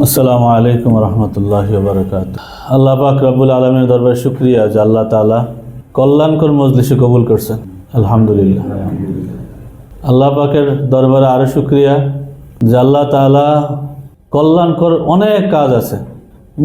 আসসালামু আলাইকুম রহমতুল্লাহ বারকাত আল্লাহ পাক রব্বুল আলমের দরবার শুক্রিয়া যে আল্লাহ তালা কল্যাণকর মজলিসে কবুল করছেন। আলহামদুলিল্লাহ। আল্লাহ পাকের দরবারে আরও শুক্রিয়া যে আল্লাহ তালা কল্যাণকর অনেক কাজ আছে,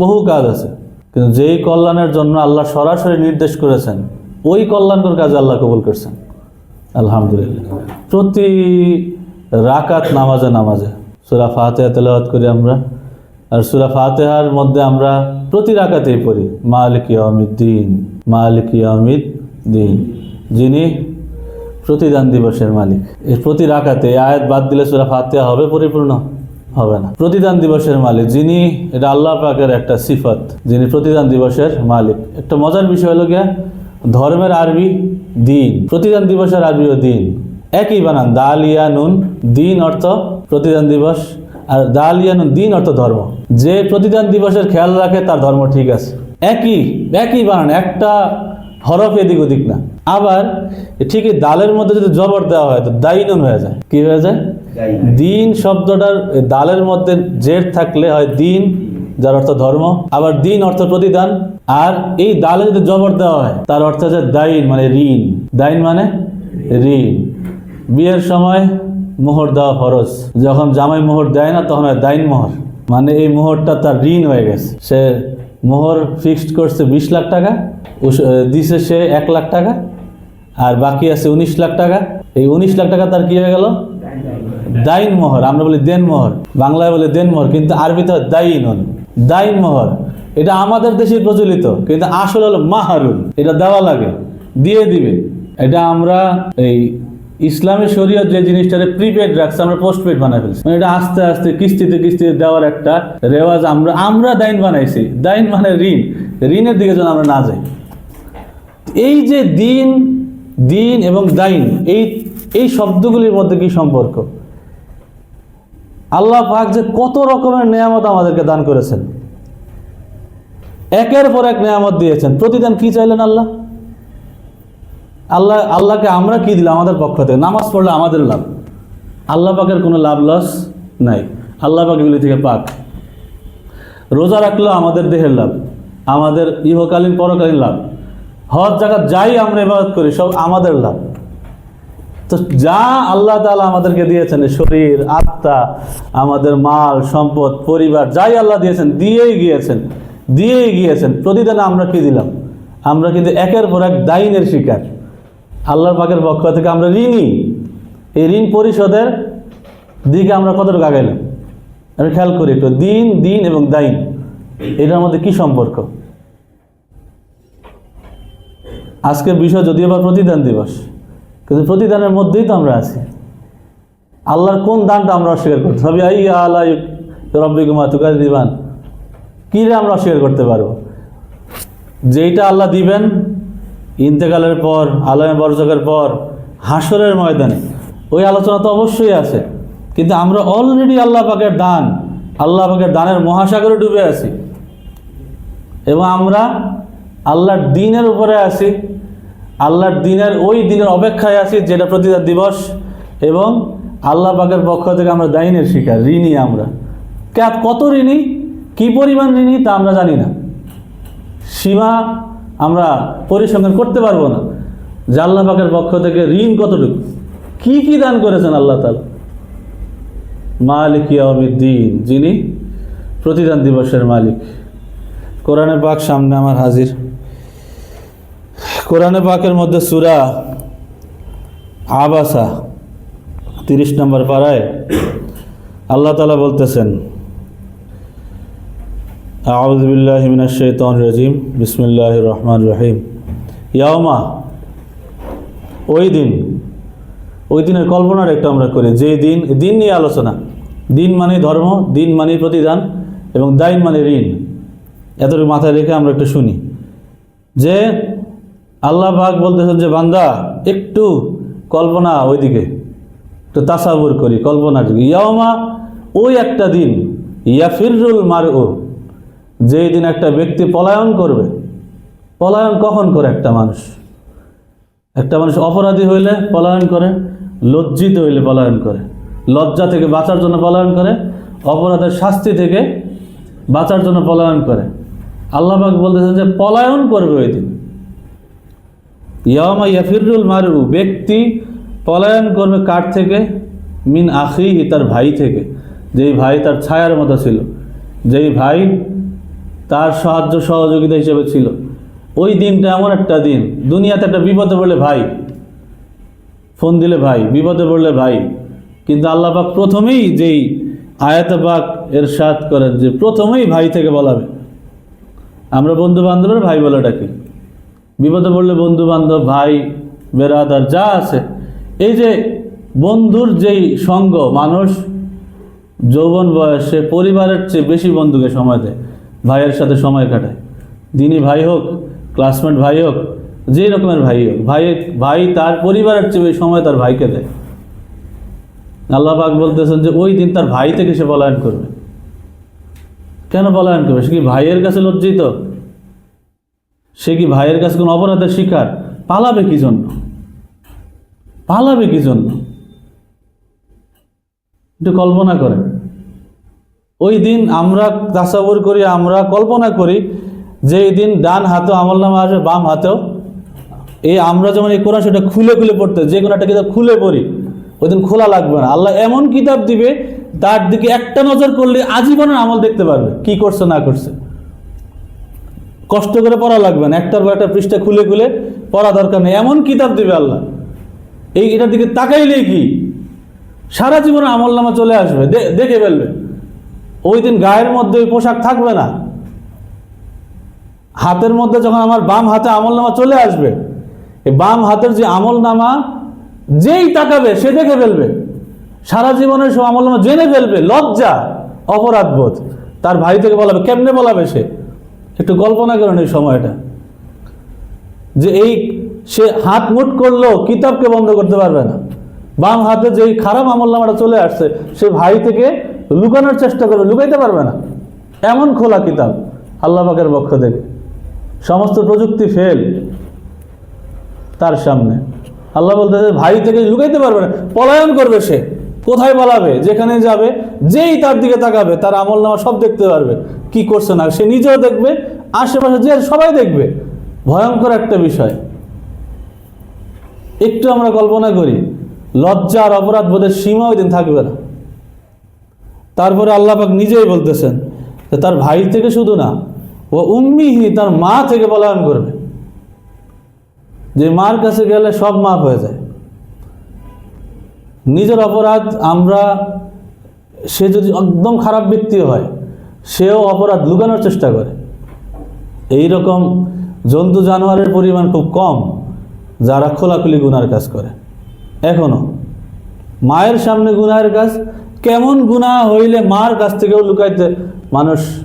বহু কাজ আছে। কিন্তু যেই কল্যাণের জন্য আল্লাহ সরাসরি নির্দেশ করেছেন, ওই কল্যাণকর কাজ আল্লাহ কবুল করছেন। আলহামদুলিল্লাহ। প্রতি রাকাত নামাজে নামাজে, সুরা ফাতেহা তেলাওয়াত করি আমরা। আর সুরা ফাতেহার মধ্যে আমরা প্রতি রাকাতেই পড়ি, মালিক ইয়ামিদ্দিন মালিক ইয়ামিদ্দিন যিনি প্রতিদান দিবসের মালিক। এর প্রতি এই আয়াত বাদ দিলে সুরা ফাতেহা হবে, পরিপূর্ণ হবে না। প্রতিদান দিবসের মালিক যিনি, এটা আল্লাহ পাকের একটা সিফত, যিনি প্রতিদান দিবসের মালিক। একটা মজার বিষয় হলো গিয়া, ধর্মের আরবি দিন, প্রতিদান দিবসের আরবিও দিন। একই বানান, দালিয়া নুন, দিন অর্থ প্রতিদান দিবস আর দালিয়া নুন দিন অর্থ ধর্ম। যে প্রতিদান দিবসের খেয়াল রাখে তার ধর্ম ঠিক আছে। একই একই বানান একটা হরফ এদিক ওদিক না। আবার ঠিকই দালের মধ্যে যদি জবর দেওয়া হয় তো দাইনুন হয়ে যায়। কি হয়ে যায়? দিন শব্দটার দালের মধ্যে জের থাকলে হয় দিন যার অর্থ ধর্ম। আবার দিন অর্থ প্রতিদান। আর এই দালে যদি জবর দেওয়া হয় তার অর্থ হচ্ছে দাইন মানে ঋণ। দাইন মানে ঋণ। বিয়ের সময় মোহর দেওয়া ফরজ। যখন জামাই মোহর দেয় না, তখন হয় দাইন মোহর। মানে এই মোহরটা তার ঋণ হয়ে গেছে। সে মোহর ফিক্সড করছে বিশ লাখ টাকা দিছে সে এক লাখ টাকা, আর বাকি আছে উনিশ লাখ টাকা। এই উনিশ লাখ টাকা তার কি হয়ে গেল? দাইন মোহর। আমরা বলি দেন মোহর। বাংলায় বলে দেন মোহর, কিন্তু আরবিতে দাইন দাইন মোহর। এটা আমাদের দেশে প্রচলিত, কিন্তু আসল হলো মাহারুল এটা দেওয়া লাগে, দিয়ে দিবে। এটা আমরা এই ইসলামী শরীয়ত যে জিনিসটারে প্রিপেড রাখছে, আমরা পোস্টপেড বানাই ফেলছি। মানে এটা আস্তে আস্তে, কিস্তিতে কিস্তিতে দেওয়ার একটা রেওয়াজ আমরা আমরা দাইন বানাইছি। দাইন মানে ঋণ। ঋণের দিকে যেন আমরা না যাই। এই যে দিন দিন এবং দাইন, এই এই শব্দগুলির মধ্যে কি সম্পর্ক? আল্লাহ পাক যে কত রকমের নিয়ামত আমাদেরকে দান করেছেন। একের পর এক নিয়ামত দিয়েছেন। প্রতিদান কি চাইলেন আল্লাহ? আল্লাহ, আল্লাহকে আমরা কি দিলাম আমাদের পক্ষ থেকে? নামাজ পড়লে আমাদের লাভ। আল্লাহ পাকের কোনো লাভ, লস নাই। আল্লাহ পাক থেকে পাক। রোজা রাখলেও আমাদের দেহের লাভ, আমাদের ইহকালীন, পরকালীন লাভ। হজ জায়গা যাই আমরা ইবাদত করি, সব আমাদের লাভ। তো যা আল্লাহ তালা আমাদেরকে দিয়েছেন শরীর, আত্মা, আমাদের মাল, সম্পদ, পরিবার, যাই আল্লাহ দিয়েছেন, দিয়েই গিয়েছেন দিয়েই গিয়েছেন। প্রতিদিন আমরা কি দিলাম? আমরা কিন্তু একের পর এক দাইনের শিকার। আল্লাহর পাকের পক্ষ থেকে আমরা ঋণী। এই ঋণ পরিশোধের দিকে আমরা কতটুকু আগাইলাম? আমি খেয়াল করি একটু, দিন দিন এবং দাইন, এটার মধ্যে কি সম্পর্ক? আজকের বিষয় যদিও বা প্রতিদান দিবস, কিন্তু প্রতিদানের মধ্যেই তো আমরা আছি। আল্লাহর কোন দানটা আমরা অস্বীকার করতে হবে? আই আল্লাহ রব্বিকুমা তুকার দিবান কী আমরা অস্বীকার করতে পারব? যেইটা আল্লাহ দিবেন ইন্তেকালের পর, আলমে বরজকের পর হাসরের ময়দানে। ওই আলোচনা তো অবশ্যই আছে। কিন্তু আমরা অলরেডি আল্লাহ পাকের দান, আল্লাহ পাকের দানের মহাসাগরে ডুবে আছি। এবং আমরা আল্লাহর দিনের উপরে আছি। আল্লাহর দিনের, ওই দিনের অপেক্ষায় আছি, যেটা প্রতিদান দিবস। এবং আল্লাহ পাকের পক্ষ থেকে আমরা দাইনের শিকার, ঋণী আমরা। কত ঋণী? কী পরিমাণ ঋণী তা আমরা জানি না। সীমা আমরা পরিসংখ্যান করতে পারব না। যে পাকের পক্ষ থেকে ঋণ কতটুকু? কি কি দান করেছেন আল্লাহ তালা মালিক দিন যিনি প্রতিদান দিবসের মালিক। কোরআনে পাক সামনে আমার হাজির। কোরআনে পাকের মধ্যে সুরা আবাসা, তিরিশ নম্বর পাড়ায় আল্লাহ তালা বলতেছেন আউজ বিল্লাহ মিনাশ রাজিম। বিসমিল্লাহ রহমান রহিম। ইয়াওমা ওই দিন ওই দিনের কল্পনার একটা আমরা করি। যে দিন দিন নিয়ে আলোচনা। দিন মানে ধর্ম, দিন মানে প্রতিদান এবং দাইন মানে ঋণ। এতটুকু মাথায় রেখে আমরা একটু শুনি। যে আল্লাহ পাক বলতেছেন যে, বান্দা, একটু কল্পনা ওইদিকে। একটু তাসাবুর করি কল্পনার দিকে ইয়াওমা, ওই একটা দিন, ইয়াফিরুল মার ও যেই দিন একটা ব্যক্তি পলায়ন করবে, পলায়ন কখন করে একটা মানুষ? একটা মানুষ অপরাধী হইলে পলায়ন করে, লজ্জিত হইলে পলায়ন করে। লজ্জা থেকে বাঁচার জন্য পলায়ন করে, অপরাধের শাস্তি থেকে বাঁচার জন্য পলায়ন করে। আল্লাহবাক বলতেছেন যে, পলায়ন করবে ওই দিন। ইয়ামা ইয়াফিরুল মারু ব্যক্তি পলায়ন করবে কার থেকে? মিন আখি তার ভাই থেকে। যেই ভাই তার ছায়ার মতো ছিল। যেই ভাই তার সাহায্য সহযোগিতা হিসেবে ছিল। ওই দিনটা এমন একটা দিন, দুনিয়াতে একটা বিপদে পড়লে ভাই, ফোন দিলে ভাই, বিপদে পড়লে ভাই। কিন্তু আল্লাহ পাক প্রথমেই যেই আয়াতবাক এর সাত করেন যে প্রথমেই ভাই থেকে বলাবে। আমরা বন্ধু বান্ধবের ভাই বলে ডাকি। বিপদে পড়লে বন্ধু বান্ধব ভাই, বেরাদার যা আছে। এই যে বন্ধুর যেই সঙ্গ, মানুষ যৌবন বয়সে পরিবারের চেয়ে বেশি বন্ধুকে সময় দেয়। ভাইয়ের সাথে সময় কাটায়। দিনী ভাই হোক ক্লাসমেট ভাই হোক, যে রকমের ভাই হোক ভাই ভাই তার পরিবারের চেয়ে সময় তার ভাইকে দেয়। আল্লাহ পাক বলতেছেন যে ওই দিন তার ভাই থেকে সে পলায়ন করবে। কেন পলায়ন করবে? সে কি ভাইয়ের কাছে লজ্জিত? সে কি ভাইয়ের কাছে কোনো অপরাধের শিকার? পালাবে কি জন্য? পালাবে কি জন্য? একটু কল্পনা করেন। ওই দিন আমরা তাসাবুর করি, আমরা কল্পনা করি যে এই দিন ডান হাতেও আমল নামা আসবে, বাম হাতেও। এই আমরা যেমন এই কোরআন সেটা খুলে খুলে পড়তে, যে কোনো একটা কিতাব খুলে পড়ি, ওই দিন খোলা লাগবে না। আল্লাহ এমন কিতাব দিবে, তার দিকে একটা নজর করলে আজীবনের আমল দেখতে পারবে, কি করছে, না করছে। কষ্ট করে পড়া লাগবে না, একটার পর একটা পৃষ্ঠা খুলে খুলে পড়া দরকার নেই। এমন কিতাব দিবে আল্লাহ। এই এটার দিকে তাকাইলেই কি? সারা জীবনে আমল নামা চলে আসবে দেখে ফেলবে। ওই দিন গায়ের মধ্যে ওই পোশাক থাকবে না। হাতের মধ্যে যখন আমার বাম হাতে আমল নামা চলে আসবে, এই বাম হাতের যে আমল নামা, যেই তাকাবে সে দেখে ফেলবে। সারা জীবনের সব আমল নামা জেনে ফেলবে, লজ্জা, অপরাধ বোধ। তার ভাই থেকে বলাবে, কেমনে বলাবে সে? একটু কল্পনা করেন এই সময়টা। যে এই সে হাত মুট করলেও কিতাবকে বন্ধ করতে পারবে না। বাম হাতে যেই খারাপ আমল নামাটা চলে আসছে, সে ভাই থেকে লুকানোর চেষ্টা করবে, লুকাইতে পারবে না। এমন খোলা কিতাব, আল্লাহ পাকের পক্ষ থেকে। সমস্ত প্রযুক্তি ফেল তার সামনে। আল্লাহ বলতে ভাই থেকে লুকাইতে পারবে না, পলায়ন করবে সে। কোথায় পালাবে, যেখানে যাবে, যেই তার দিকে তাকাবে, তার আমল নামা সব দেখতে পারবে। কি করছে না, সে নিজেও দেখবে, আশেপাশে যে সবাই দেখবে। ভয়ঙ্কর একটা বিষয়। একটু আমরা কল্পনা করি, লজ্জা আর অপরাধ বোধের সীমা ওই দিন থাকবে না। তারপরে আল্লাহ পাক নিজেই বলতেছেন যে তার ভাই থেকে শুধু না, ও উম্মিহি তার মা থেকে পলায়ন করবে। যে মার কাছে গেলে সব মাফ হয়ে যায়। নিজের অপরাধ আমরা, সে যদি একদম খারাপ ব্যক্তি হয়, সেও অপরাধ লুকানোর চেষ্টা করে। এই রকম জন্তু জানোয়ারের পরিমাণ খুব কম যারা খোলাখুলি গুনার কাজ করে। এখনও মায়ের সামনে গুনাহের কাজ কেমন গুনাহ হইলে মার কাছ থেকেও লুকাইতে মানুষ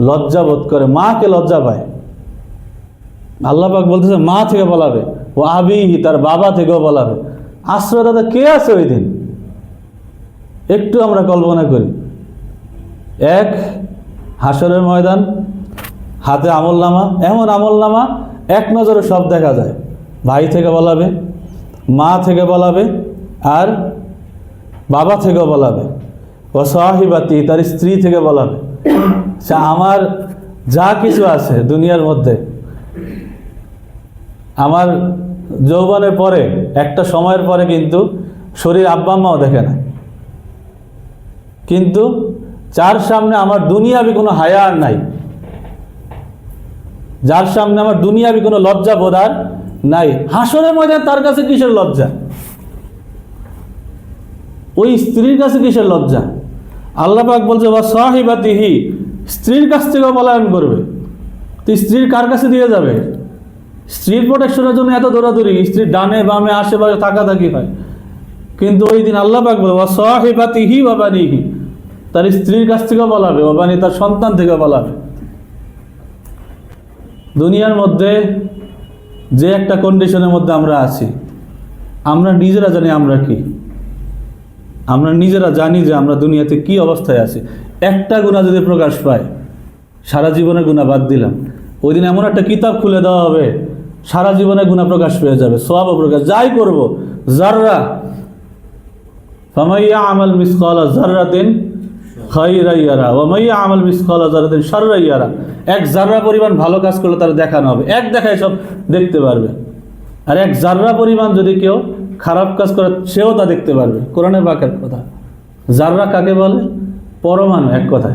লজ্জা বোধ করে। মাকে লজ্জা পায়। আল্লাহ পাক বলতেছে, মা থেকে বলাবে, ও আবিহি, তার বাবা থেকেও বলাবে। আশ্রয় দাদা কে আছে ওই দিন? একটু আমরা কল্পনা করি। এক, হাসরের ময়দান, হাতে আমলনামা, এমন আমলনামা, এক নজরে সব দেখা যায়। ভাই থেকে বলাবে, মা থেকে বলাবে, আর বাবা থেকে বলাবে, ও সাহিবাতি তার স্ত্রী থেকে বলাবে, সে আমার যা কিছু আছে দুনিয়ার মধ্যে, আমার যৌবনের পরে, একটা সময়ের পরে কিন্তু শরীর আব্বা আম্মাও দেখে না। কিন্তু যার সামনে আমার দুনিয়াবি কোনো হায়া আর নাই, যার সামনে আমার দুনিয়াবি কোনো লজ্জা বোধার নাই, হাসরের ময়দান তার কাছে কিসের লজ্জা? ওই স্ত্রীর কাছে কিসের লজ্জা? আল্লাহ পাক বলছে বা সাহিবাতিহি স্ত্রীর কাছ থেকেও পলায়ন করবে। তো স্ত্রীর কার কাছে দিয়ে যাবে? স্ত্রীর প্রোটেকশনের জন্য এত দৌড়াদৌড়ি, স্ত্রীর ডানে বামে, আশেপাশে থাকাথাকি হয়। কিন্তু ওই দিন আল্লাহ পাক বলে বা সাহিবাতিহি বাবানিহি তার স্ত্রীর কাছ থেকেও বলাবে বাবানি তার সন্তান থেকে বলাবে দুনিয়ার মধ্যে যে একটা কন্ডিশনের মধ্যে আমরা আছি, আমরা নিজেরা জানি আমরা কি। আমরা নিজেরা জানি যে আমরা দুনিয়াতে কি অবস্থায় আছি। একটা গুণা যদি প্রকাশ পায়, সারা জীবনের গুণা বাদ দিলাম। ওই দিন এমন একটা কিতাব খুলে দেওয়া হবে, সারা জীবনে গুণা প্রকাশ পেয়ে যাবে সব প্রকাশ, যাই করব জাররা ফামাইয়া আমাল মিসকালা জাররাতিন খাইরাইয়ারা ও মাইয়া আমল মিসকাল জারাতিন শাররাইয়ারা এক জাররা পরিমাণ ভালো কাজ করলে তার দেখানো হবে। এক দেখায় সব দেখতে পারবে। আর এক জাররা পরিমাণ যদি কেউ খারাপ কাজ করে, সেও তা দেখতে পারবে। কোরআনের বাকের কথা। জাররা কাকে বলে? পরমাণু, এক কথায়।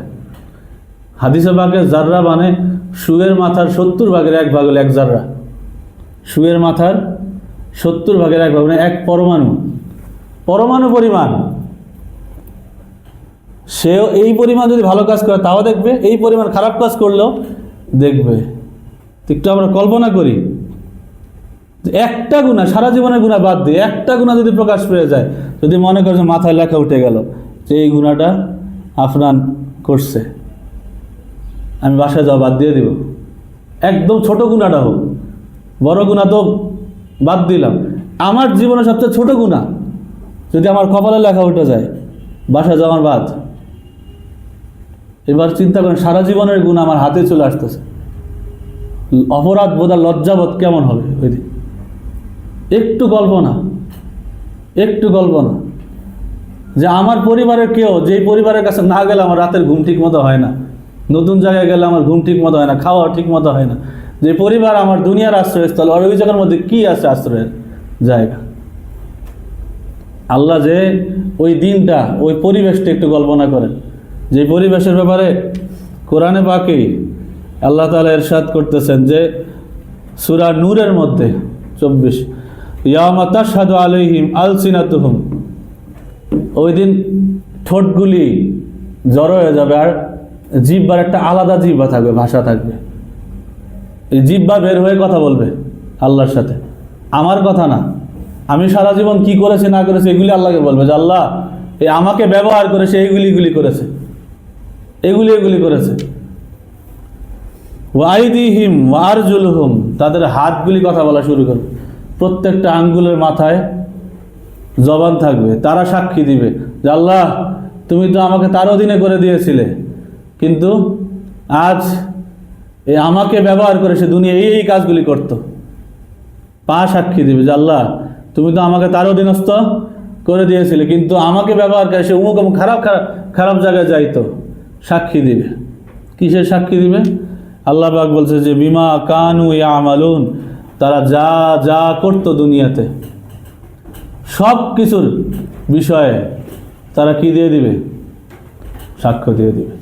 হাদিসে বাঘের জাররা মানে সুয়ের মাথার সত্তর ভাগের এক ভাগ হলো এক জাররা। সুয়ের মাথার সত্তর ভাগের এক ভাগ মানে এক পরমাণু। পরমাণু পরিমাণ। সেও এই পরিমাণ যদি ভালো কাজ করে, তাও দেখবে। এই পরিমাণ খারাপ কাজ করলেও দেখবে। একটু আমরা কল্পনা করি। একটা গুণা সারা জীবনের গুণা বাদ দিয়ে একটা গুণা যদি প্রকাশ পেয়ে যায়, যদি মনে করছে মাথায় লেখা উঠে গেল যে এই গুণাটা আফরান করছে, আমি বাসায় যাওয়া বাদ দিয়ে দিব। একদম ছোট গুণাটা হোক, বড় গুণা তো বাদ দিলাম। আমার জীবনে সবচেয়ে ছোট গুণা যদি আমার কপালে লেখা উঠে যায়, বাসায় যাওয়ার বাদ, এবার চিন্তা করেন, সারা জীবনের গুণ আমার হাতে চলে আসতেছে। অপরাধ বোধ লজ্জাবোধ কেমন হবে ওই দিন? একটু কল্পনা একটু কল্পনা যে আমার পরিবারের কেউ, যেই পরিবারের কাছে না গেলে আমার রাতের ঘুম ঠিক মতো হয় না। নতুন জায়গায় গেলে আমার ঘুম ঠিক মতো হয় না, খাওয়া ঠিক মতো হয় না। যে পরিবার আমার দুনিয়ার আশ্রয়স্থল, আর ওই জায়গার মধ্যে কী আছে আশ্রয়ের জায়গা? আল্লাহ যে ওই দিনটা, ওই পরিবেশটা একটু কল্পনা করেন। যে পরিবেশের ব্যাপারে কোরআনে বাকি আল্লাহ তালা এরশাদ করতেছেন যে সুরা নূরের মধ্যে চব্বিশ ওই দিন ঠোঁটগুলি জড়ো হয়ে যাবে আর জিব্বার একটা আলাদা জিব্বা থাকবে, ভাষা থাকবে। এই জিব্বা বের হয়ে কথা বলবে আল্লাহর সাথে। আমার কথা না, আমি সারা জীবন কি করেছি, না করেছি, এগুলি আল্লাহকে বলবে যে, আল্লাহ এই আমাকে ব্যবহার করেছে এইগুলি এগুলি করেছে। এগুলি এগুলি করেছে। ওয়াইদিহিম ওয়ারজুলহুম তাদের হাতগুলি কথা বলা শুরু করবে। প্রত্যেকটা আঙ্গুলের মাথায় জবান থাকবে, তারা সাক্ষী দিবে যে আল্লাহ, তুমি তো আমাকে তার অধীনে করে দিয়েছিলে। কিন্তু আজ এ আমাকে ব্যবহার করে সে দুনিয়া এই এই কাজগুলি করতো। পা সাক্ষী দিবে যে আল্লাহ, তুমি তো আমাকে তার অধীনস্থ করে দিয়েছিলে, কিন্তু আমাকে ব্যবহার করে সে অমুক অমুক খারাপ খারাপ খারাপ জায়গায় যাইতো। সাক্ষী দিবে। কিসের সাক্ষী দিবে? আল্লাহ পাক বলছে যে, বিমা কানু ইয়া আমালুন তারা যা যা করত দুনিয়াতে, সব কিছুর বিষয়ে তারা কি দিয়ে দিবে? সাক্ষ্য দিয়ে দিবে।